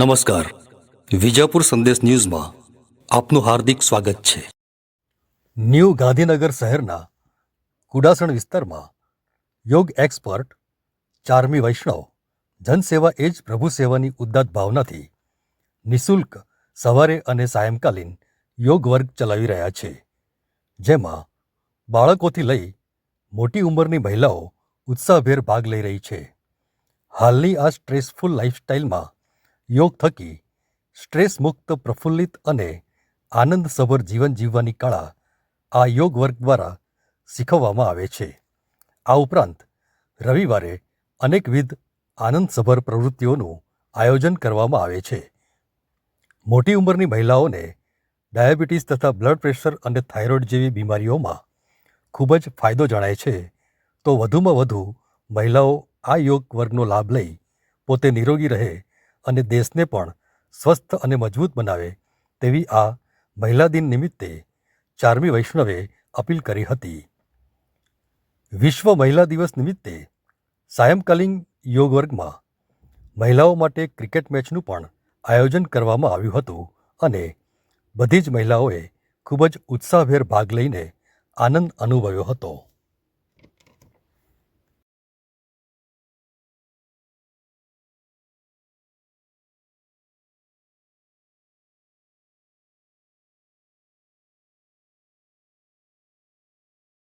નમસ્કાર. વિજાપુર સંદેશ ન્યૂઝમાં આપનું હાર્દિક સ્વાગત છે. ન્યૂ ગાંધીનગર શહેરના કુડાસણ વિસ્તારમાં યોગ એક્સપર્ટ ચારમી વૈષ્ણવ જનસેવા એ જ પ્રભુ સેવાની ઉદ્દાત ભાવનાથી નિઃશુલ્ક સવારે અને સાયંકાલીન યોગ વર્ગ ચલાવી રહ્યા છે. જેમાં બાળકોથી લઈ મોટી ઉંમરની મહિલાઓ ઉત્સાહભેર ભાગ લઈ રહી છે. હાલની આ સ્ટ્રેસફુલ લાઇફસ્ટાઇલમાં યોગ થકી સ્ટ્રેસ મુક્ત, પ્રફુલ્લિત અને આનંદસભર જીવન જીવવાની કળા આ યોગ વર્ગ દ્વારા શીખવવામાં આવે છે. આ ઉપરાંત રવિવારે અનેકવિધ આનંદસભર પ્રવૃત્તિઓનું આયોજન કરવામાં આવે છે. મોટી ઉંમરની મહિલાઓને ડાયાબિટીસ તથા બ્લડ પ્રેશર અને થાઇરોઇડ જેવી બીમારીઓમાં ખૂબ જ ફાયદો જણાય છે. તો વધુમાં વધુ મહિલાઓ આ યોગ વર્ગનો લાભ લઈ પોતે નિરોગી રહે અને દેશને પણ સ્વસ્થ અને મજબૂત બનાવે તેવી આ મહિલા દિન નિમિત્તે ચારમી વૈષ્ણવે અપીલ કરી હતી. વિશ્વ મહિલા દિવસ નિમિત્તે સાયંકાલીન યોગ વર્ગમાં મહિલાઓ માટે ક્રિકેટ મેચનું પણ આયોજન કરવામાં આવ્યું હતું અને બધી જ મહિલાઓએ ખૂબ જ ઉત્સાહભેર ભાગ લઈને આનંદ અનુભવ્યો હતો.